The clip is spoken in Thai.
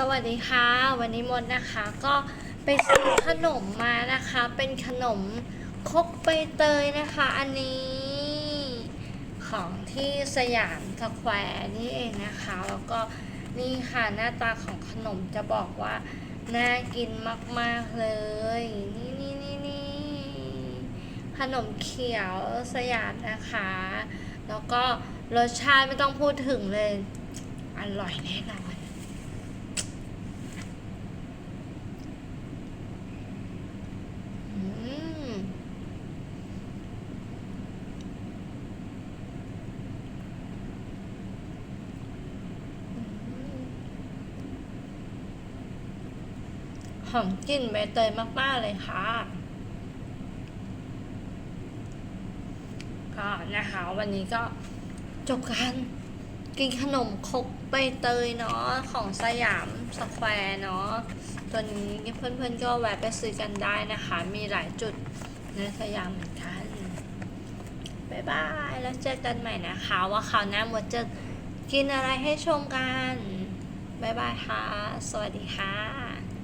สวัสดีค่ะ วันนี้มดนะคะ ก็ไปซื้อขนมมานะคะ เป็นขนมคกใบเตยนะคะ อันนี้ของที่สยามสแควร์นี่เองนะคะ แล้วก็นี่ค่ะหน้าตาของขนมจะบอกว่า น่ากินมาก ๆ เลย นี่นี่นี่นี่ขนมเขียวสยามนะคะ แล้วก็รสชาติไม่ต้องพูดถึงเลย อร่อยแน่นอน อืม หอมกลิ่นใบเตยมากๆเลยค่ะก็นะคะวันนี้ก็จบการกินขนมครกใบเตยเนาะของสยามสแควร์เนาะตัวนี้เพื่อนๆก็แวะไปซื้อกันได้นะคะ มีหลายจุดในสยามเหมือนกันบายบายแล้วเจอกันใหม่นะคะ ว่าคราวหน้าหมดจะกินอะไรให้ชมกันบายบายค่ะ สวัสดีค่ะ